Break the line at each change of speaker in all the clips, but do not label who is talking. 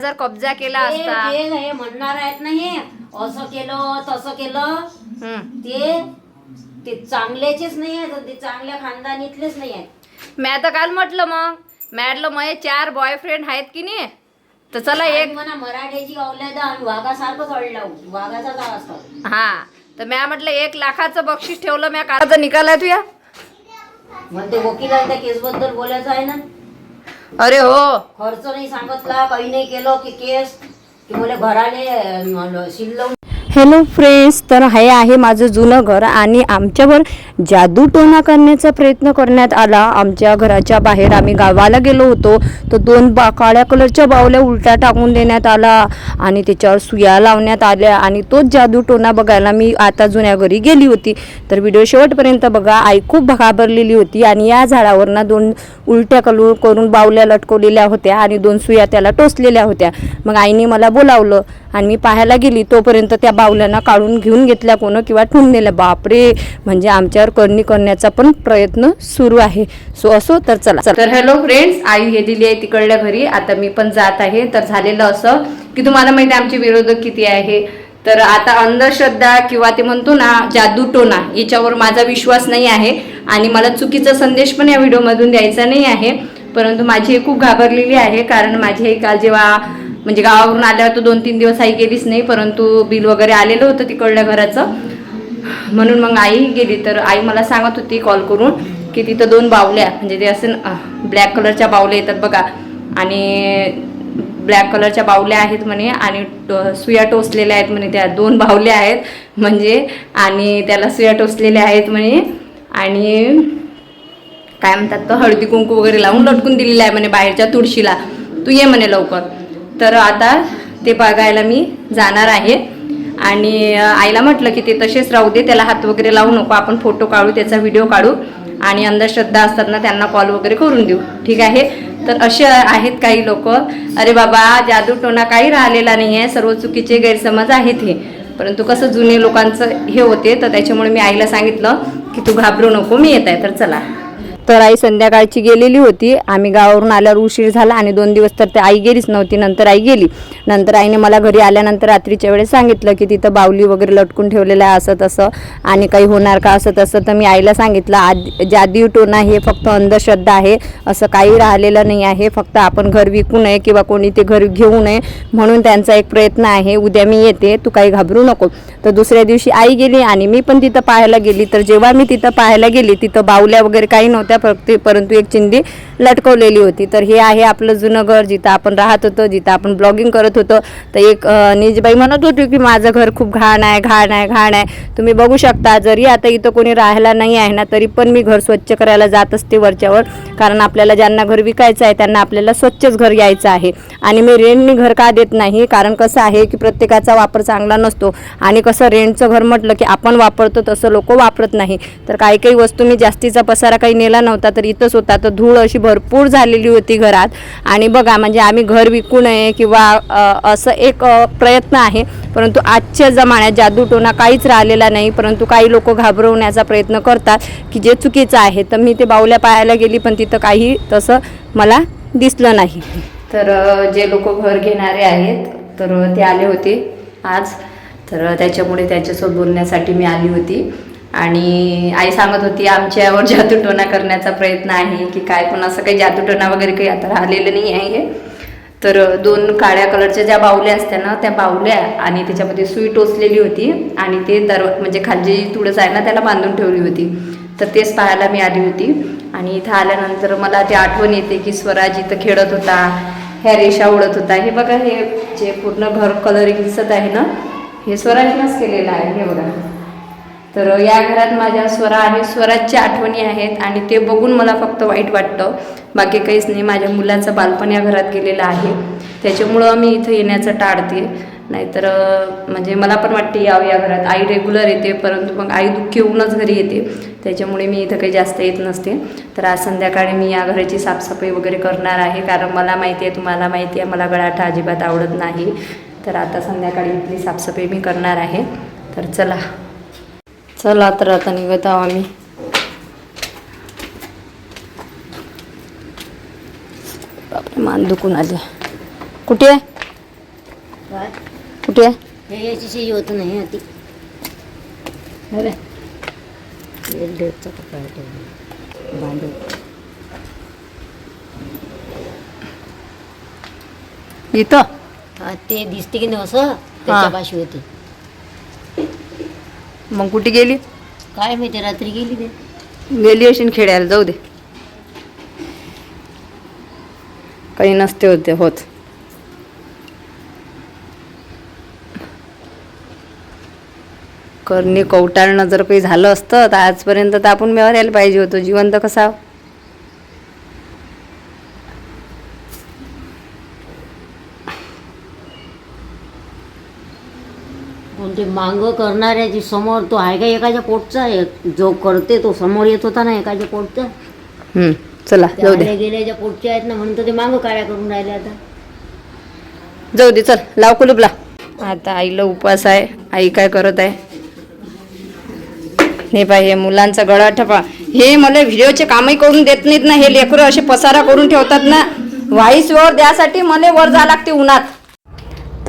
जर कब्जा केला असता.
ते हे म्हणणार आहेत ना हे असं केलं तसं केलं
हम्म.
ते ते चांगल्याचेच नाही आहेत ते चांगल्या खानदानीतलेच नाही आहेत.
मी आता काल म्हटलं मग म्हटलं मग चार बॉयफ्रेंड आहेत की नाही? तर चला
आणि
एक
म्हणा मराठ्याची औलाद आम्ही वाघासारखंच अडला वाघाचाच आवाज करतो.
हा. तर म्या म्हटलं एक लाखाचं बक्षीस ठेवलं म्या काळाचा निकाल आहे तुया
मग ते वकिलाला त्या केस बद्दल बोलायचं आहे ना.
अरे हो.
खर्च नाही सांगितला काही नाही केलं की केस. की मला घराले अं, शिल्लक.
हॅलो फ्रेंड्स तर हे आहे माझं जुनं घर आणि आमच्यावर जादू टोना करण्याचा प्रयत्न करण्यात आला. आमच्या घराच्या बाहेर आम्ही गावाला गेलो होतो. तर दोन बा काळ्या कलरच्या बावल्या उलट्या टाकून देण्यात आला आणि त्याच्यावर सुया लावण्यात आल्या आणि तोच जादू टोना बघायला मी आता जुन्या घरी गेली होती. तर व्हिडिओ शेवटपर्यंत बघा. आई खूप घाबरलेली होती आणि या झाडावर ना दोन उलट्या कलू करून बावल्या लटकवलेल्या होत्या आणि दोन सुया त्याला टोचलेल्या होत्या. मग आईने मला बोलावलं आणि मी पाहायला गेली तोपर्यंत त्या बावल्यांना काढून घेऊन घेतल्या कोण किंवा ठेवून दिल्या बापरे! म्हणजे आमच्यावर करणी करण्याचा पण प्रयत्न सुरू आहे. सो असो तर चला.
तर हॅलो फ्रेंड्स आई गेलेली आहे तिकडल्या घरी. आता मी पण जात आहे. तर झालेलं असं की तुम्हाला माहिती आहे आमचे विरोधक किती आहे. तर आता अंधश्रद्धा किंवा ते म्हणतो ना जादू टोना याच्यावर माझा विश्वास नाही आहे. आणि मला चुकीचा संदेश पण या व्हिडिओमधून द्यायचा नाही आहे. परंतु माझी खूप घाबरलेली आहे. कारण माझी आई काल जेव्हा म्हणजे गावावरून आल्यावर तर दोन तीन दिवस आई गेलीच नाही. परंतु बिल वगैरे आलेलं होतं तिकडल्या घराचं. म्हणून मग आई गेली तर आई मला सांगत होती कॉल करून की तिथं दोन बावल्या म्हणजे ते असं ब्लॅक कलरच्या बावल्या येतात बघा. आणि ब्लॅक कलरच्या बावल्या आहेत म्हणे आणि सुया टोचलेल्या आहेत म्हणे त्या. दोन बावल्या आहेत म्हणजे आणि त्याला सुया टोचलेल्या आहेत म्हणे. आणि काय म्हणतात तर हळदी कुंकू वगैरे लावून लटकून दिलेला आहे म्हणे बाहेरच्या तुळशीला. तू ये म्हणे लवकर. तर आता ते बघायला मी जाणार आहे. आणि आईला म्हटलं की ते तसेच राहू दे त्याला हात वगैरे लावू नको आपण फोटो काढू त्याचा व्हिडिओ काढू आणि अंधश्रद्धा असतात ना त्यांना कॉल वगैरे करून देऊ. ठीक आहे? तर असे आहेत काही लोक. अरे बाबा जादू टोना काही राहिलेला नाही आहे सर्व चुकीचे गैरसमज आहेत हे. परंतु कसं जुने लोकांचं हे होते तर त्याच्यामुळे मी आईला सांगितलं की तू घाबरू नको मी येत आहे. तर चला.
तर आई संध्याकाळची गेलेली होती. आम्ही गावावरून आल्यावर उशीर झाला आणि दोन दिवस तर ते आई गेलीच नव्हती. नंतर आई गेली. नंतर आईने मला घरी आल्यानंतर रात्रीच्या वेळेस सांगितलं की तिथं बावली वगैरे लटकून ठेवलेलं आहे असं तसं आणि काही होणार का असं तसं. तर मी आईला सांगितलं आद जादी टोना हे फक्त अंधश्रद्धा आहे. असं काही राहिलेलं नाही आहे. फक्त आपण घर विकू नये किंवा कोणी ते घर घेऊ नये म्हणून त्यांचा एक प्रयत्न आहे. उद्या मी येते. तू काही घाबरू नको. तर दुसऱ्या दिवशी आई गेली आणि मी पण तिथं पाहायला गेली. तर जेव्हा मी तिथं पाहायला गेली तिथं बावल्या वगैरे काही नव्हत्या. परंतु एक चिंदी लटकवलेली होती. तर हे आहे आपलं जुनं घर जिथं आपण राहत होतो जिथं आपण ब्लॉगिंग करत होतो. तर एक निजबाई म्हणत होती की माझं घर खूप घाण आहे घाण आहे घाण आहे. तुम्ही बघू शकता जरी आता इथं कोणी राहायला नाही आहे ना तरी पण मी घर स्वच्छ करायला जात असते वरच्यावर. कारण आपल्याला ज्यांना घर विकायचं आहे त्यांना आपल्याला स्वच्छच घर यायचं आहे. आणि मी रेंटनी घर का देत नाही? कारण कसं आहे की प्रत्येकाचा वापर चांगला नसतो. आणि कसं रेंटचं घर म्हटलं की आपण वापरतो तसं लोक वापरत नाही. तर काही काही वस्तू मी जास्तीचा पसारा काही नेला नव्हता तर इथंच होता. तर धूळ अशी भरपूर झालेली होती घरात. आणि बघा म्हणजे आम्ही घर विकू नये किंवा असं एक प्रयत्न आहे. परंतु आजच्या जमान्यात जादूटोना काहीच राहिलेला नाही. परंतु काही लोक घाबरवण्याचा प्रयत्न करतात की जे चुकीचं आहे. तर मी ते बाहुल्या पाहायला गेली पण तिथं काही तसं मला दिसलं नाही.
तर जे लोक घर घेणारे आहेत तर ते आले होते आज. तर त्याच्यामुळे त्यांच्यासोबत बोलण्यासाठी मी आली होती. आणि आई सांगत होती आमच्यावर जादूटोना करण्याचा प्रयत्न आहे की काय पण असं काही जादूटोना वगैरे काही आता राहिलेलं नाही आहे तर दोन काळ्या कलरच्या ज्या बावल्या असत्या ना त्या बावल्या आणि त्याच्यामध्ये सुई टोचलेली होती आणि ते दर म्हणजे खालची तुळस आहे ना त्याला बांधून ठेवली होती. तर तेच पाहायला मी आली होती. आणि इथं आल्यानंतर मला ते आठवण येते की स्वराज इथं खेळत होता ह्या रेषा उडत होता. हे बघा हे जे पूर्ण घर कलरिंग दिसत आहे ना हे स्वराजनंच केलेलं आहे हे बघा. तर या घरात माझ्या स्वरा आणि स्वराजच्या आठवणी आहेत आणि ते बघून मला फक्त वाईट वाटतं. बाकी काहीच नाही माझ्या मुलाचं बालपण या घरात गेलेलं आहे. त्याच्यामुळं मी इथं येण्याचं टाळते. नाहीतर म्हणजे मला पण वाटते यावं या घरात. आई रेग्युलर येते परंतु मग आई दुःखी होऊनच घरी येते. त्याच्यामुळे मी इथं काही जास्त येत नसते. तर आज संध्याकाळी मी या घराची साफसफाई वगैरे करणार आहे कारण मला माहिती आहे तुम्हाला माहिती आहे मला गळाठा अजिबात आवडत नाही. तर आता संध्याकाळी इथली साफसफाई मी करणार आहे. तर चला. चला तर आता निघत आहो आम्ही मान दुखून आले. कुठे आहे? कुठे आहे?
याची होत नाही होती अरे. एक डेटचा कपडा आहे तो. दिसते की नाही असं? त्याच्यापाशी होते.
मग कुठे गेली?
काय माहिती रात्री गेली ते.
गेली अशी खेळायला जाऊ दे. काही नसते होते होत. करणे कवटाळणं जर काही झालं असतं तर आजपर्यंत तर आपण मिळवायला पाहिजे होतो. जिवंत कसा?
कोणते मांग करणाऱ्याची समोर तो आहे का एकाच्या पोटचा? आहे जो करते तो समोर येत होता ना एकाच्या पोटचा?
हम्म, चला
ते
जाऊ दे.
गेल्याच्या पोटचे आहेत ना म्हणून तर ते मांग काळ्या करून राहिले आता.
जाऊ दे चल लाव कुलूपला. आता आईला उपवास आहे. आई काय करत आहे? नाही पाय हे मुलांचा गळा ठपा. हे मला व्हिडिओचे कामही करून देत नाहीत ना हे लेकरं असे पसारा करून ठेवतात ना. व्हाईस वर द्यासाठी मला वर जा लागते उन्हात.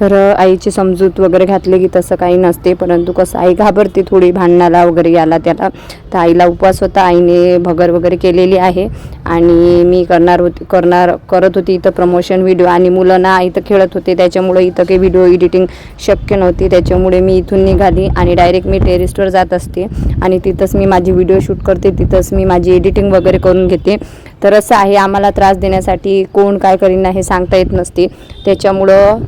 तर आईची समजूत वगैरे घातली की तसं काही नसते परंतु कसं आई घाबरते थोडी भांडणाला वगैरे याला त्याला. तर आईला उपवास होता आईने भगर वगैरे केलेली आहे. आणि मी करणार होती करणार करत होती इथं प्रमोशन व्हिडिओ आणि मुलं ना इथं खेळत होते त्याच्यामुळे इथं काही व्हिडिओ एडिटिंग शक्य नव्हती. त्याच्यामुळे मी इथून निघाली आणि डायरेक्ट मी टेरिस्टवर जात असते. आणि तिथंच मी माझी व्हिडिओ शूट करते तिथंच मी माझी एडिटिंग वगैरे करून घेते. तर असं आहे आम्हाला त्रास देण्यासाठी कोण काय करीन हे सांगता येत नसते. त्याच्यामुळं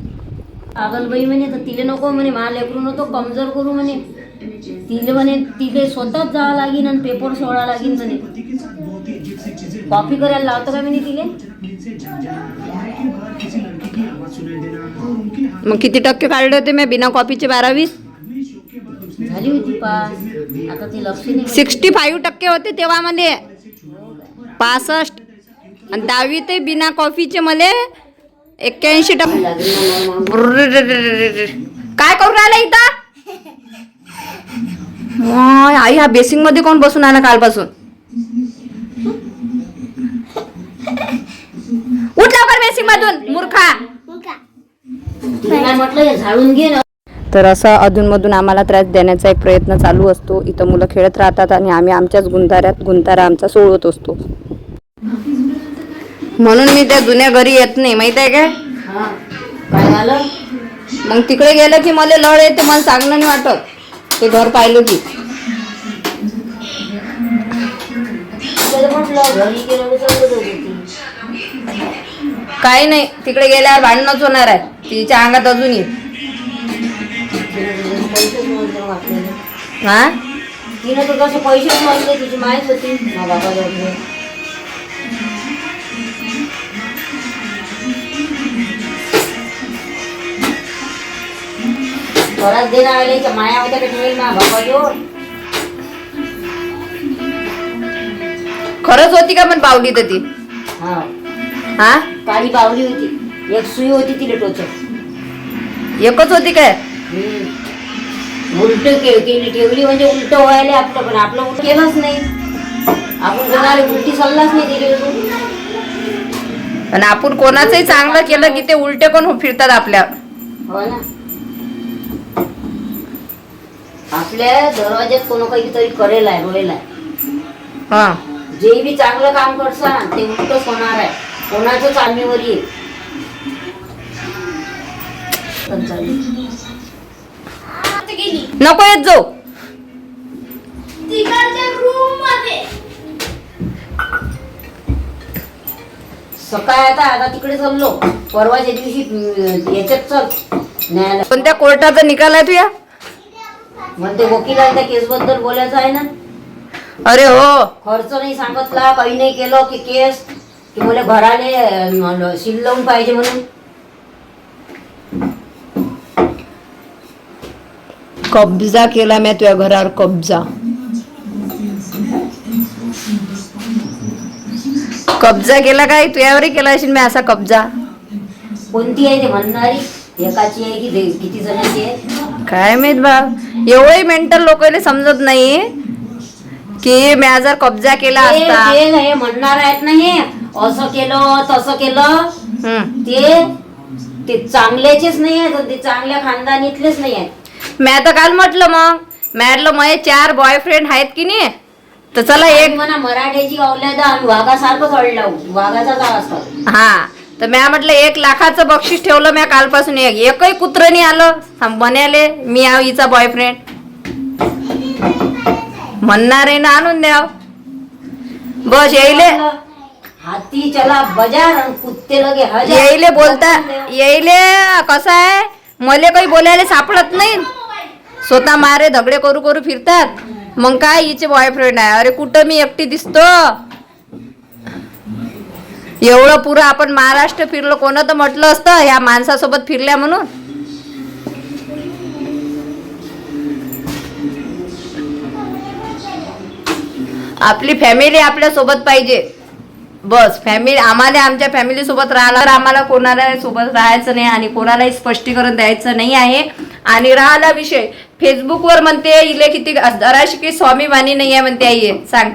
आगलबाई म्हणे तर तिले नको म्हणे मला लेकरू नको कमजोर करू म्हणे. तिले म्हणे तिले स्वतःच जावं लागेल आणि पेपर सोडा लागेल म्हणे. कॉपी करायला लावतो काय म्हणे तिले?
मग किती टक्के काढले होते मी बिना कॉपीचे बारावीस
झाली होती पास. आता ती लक्ष नाही
सिक्स्टी फाईव्ह टक्के होते तेव्हा मध्ये पासष्ट. आणि दहावी ते बिना कॉफीचे मले एक्क्याऐंशी टक्के. काय करून राहिला इथं? आई हा बेसिंगमध्ये कोण बसून आला कालपासून? उठ पण बेसिंग मधून मूर्खा. तर असं अधूनमधून आम्हाला त्रास देण्याचा एक प्रयत्न चालू असतो. इथं मुलं खेळत राहतात आणि आम्ही आमच्याच गुंताऱ्यात गुंतारा आमचा सोडवत असतो. म्हणून मी त्या जुन्या घरी येत नाही माहीत आहे काय
काय झालं?
मग तिकडे गेलं की मला लढ येते मला चांगलं नाही वाटत. ते घर पाहिलं की. काही नाही तिकडे गेल्यावर भांडणच होणार आहे. तिच्या अंगात
मोजले आपल्याला
हा
तिनं तर कसे पैसेच मोजले तिची माहीत होती. बाबा घरात देणार आले माया होत्या का ठेवेल मा बाबा जवळ
खरंच होती का पण पावली तर ती?
हा.
हा?
काळी बावली होती. एक सुई होती तिला टोचत.
एकच होती काय?
उलट केली ठेवली म्हणजे उलट व्हायला आपलं पण आपलं उलट केलंच नाही. आपण कोणाला उलटी सल्लाच नाही दिली होती.
आणि आपण कोणाचंही चांगलं केलं की ते उलटे कोण फिरतात आपल्या?
हो ना. आपल्या दरवाज्यात कोण काहीतरी करेल आहे रोयल आहे.
हा.
जे बी चांगलं काम करसान ते उलटच होणार आहे. कोणाचं चालणीवर येईल.
नको येत जाऊ.
सकाळी आता आता तिकडे चाललो. परवाच्या दिवशी याच्यात चल. न्यायालय
कोणत्या कोर्टाचा निकाल आहे तुया
म्हणते वकिलाला त्या केस बद्दल बोलायचं आहे ना?
अरे हो.
खर्च नाही सांगितला काही नाही केलं की केस की मला घराले अं, सील लावून पाहिजे म्हणून.
कब्जा केला मी तुझ्या घरावर कब्जा. कब्जा केला काय? तुझ्यावरही केला असेल मी असा कब्जा.
कोणती आहे ते म्हणणारी? एकाची आहे की दे- किती जणांची आहे?
काय माहीत बा एवढे मेंटल लोकांना समजत नाही की मी जर कब्जा केला असता.
ते म्हणणार आहेत ना हे. असं केलं तसं केलं.
हम्म.
ते ते चांगल्याचेच नाही आहेत आणि ते चांगल्या खानदानीतलेच नाही आहेत.
मी आता काल म्हटलं मग मी म्हटलं मये चार बॉयफ्रेंड आहेत की नाही? तर चला
एक
एक
म्हणा मराठ्याची औलाद आणि वाघासारखंच अडला वाघाचा जाळ असतो.
हा. तर म्या म्हटलं एक लाखाचं बक्षीस ठेवलं म्या कालपासून एक एकही कुत्र नाही आलं. म्हणाले मी आव हिचा बॉयफ्रेंड म्हणणार आहे ना आणून द्याव. बस येईले.
हाती चला बजार कुत्ते लगे हजार.
येईले बोलता येईले कसं आहे? मले काही बोलायला सापडत नाही. स्वतः मारे धगडे करू करू फिरतात. मग काय हिचे बॉयफ्रेंड आहे. अरे कुठं मी एकटी दिसतो? एवढं पुरं आपण महाराष्ट्र फिरलो कोणं तर म्हटलं असतं ह्या माणसासोबत फिरल्या म्हणून? आपली फॅमिली आपल्यासोबत पाहिजे. बस फॅमिली आम्हाला आमच्या फॅमिलीसोबत राहिला तर आम्हाला कोणाला सोबत राहायचं नाही आणि कोणालाही स्पष्टीकरण द्यायचं नाही आहे. आणि राहिला विषय फेसबुकवर म्हणते इले किती जराशी की स्वामीमानी नाही आहे म्हणते आई सांग.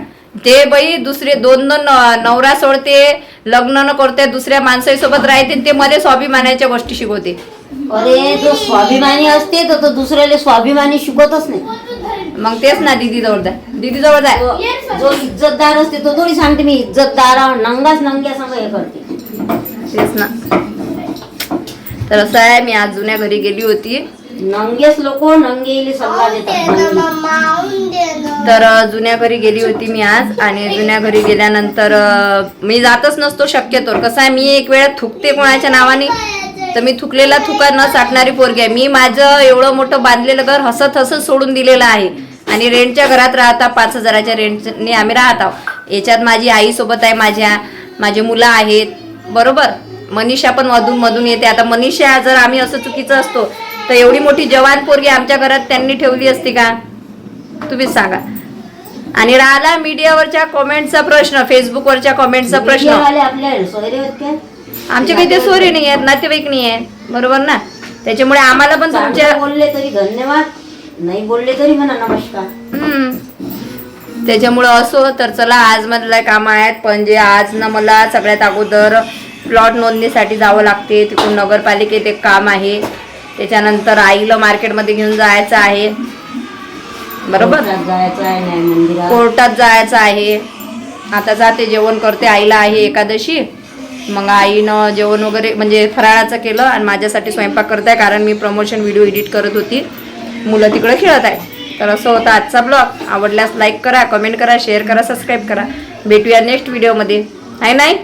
ते बाई दुसरे दोन दोन नवरा सोडते लग्न न करते दुसऱ्या माणसासोबत राहते ते मध्ये स्वाभिमानाच्या गोष्टी शिकवते.
अरे जो स्वाभिमानी असते तर तो दुसऱ्याला स्वाभिमानी शिकवतच नाही.
मग तेच ना दीदी जवळ जाय दीदी जवळ जाय
जो- इज्जतदार असते तो थोडी सांगते मी इज्जतदार नंगाच नंग्या संग हे करते.
तेच ना. तर असं आहे मी आज जुन्या घरी गेली होती.
नंगेच लोक नंगेले सल्ला देतात. नंगे.
तर जुन्या घरी गेली होती मी आज आणि जुन्या घरी गेल्यानंतर मी जातच नसतो शक्यतो. कसं आहे मी एक वेळा थुकते कोणाच्या नावाने तर मी थुकलेला थुका न साठणारी पोरगी आहे. मी माझं एवढं मोठं बांधलेलं घर हसत हसत सोडून दिलेलं आहे. आणि रेंटच्या घरात राहता पाच हजाराच्या रेंटने आम्ही राहत आहोत. याच्यात माझी आई सोबत आहे माझ्या माझी मुलं आहेत. बरोबर? मनीषा पण मधून मधून येते. आता मनीषा जर आम्ही असं चुकीचं असतो तर एवढी मोठी जवान पोरगी आमच्या घरात त्यांनी ठेवली असती का? तुम्हीच सांगा. आणि राहिला मीडियावरच्या कॉमेंटचा प्रश्न फेसबुकवरच्या कॉमेंटचा प्रश्न. आमचे काही ते सोरी नाही आहेत नातेवाईक नाही आहेत बरोबर ना? त्याच्यामुळे आम्हाला पण तुमच्या
बोलले तरी धन्यवाद नाही बोलले तरी म्हणा नमस्कार.
त्याच्यामुळं असो तर चला आज मला कामं आहेत पण जे आज ना मला सगळ्यात अगोदर प्लॉट नोंदणीसाठी जावं लागते तिकडून नगरपालिकेत एक काम आहे. त्याच्यानंतर आईला मार्केटमध्ये घेऊन जायचं आहे. बरोबर?
कोर्टात जायचं आहे नाही मंदिरात.
कोर्टात जायचं आहे. आता जाते जेवण करते आईला आहे एकादशी. मग आईनं जेवण वगैरे म्हणजे फराळाचं केलं आणि माझ्यासाठी स्वयंपाक करत आहे कारण मी प्रमोशन व्हिडिओ एडिट करत होती. मुलं तिकडे खेळत आहे तर असं होतं आजचा ब्लॉग आवडल्यास लाईक करा कमेंट करा शेअर करा सबस्क्राईब करा. भेटूया नेक्स्ट व्हिडिओमध्ये आहे नाही.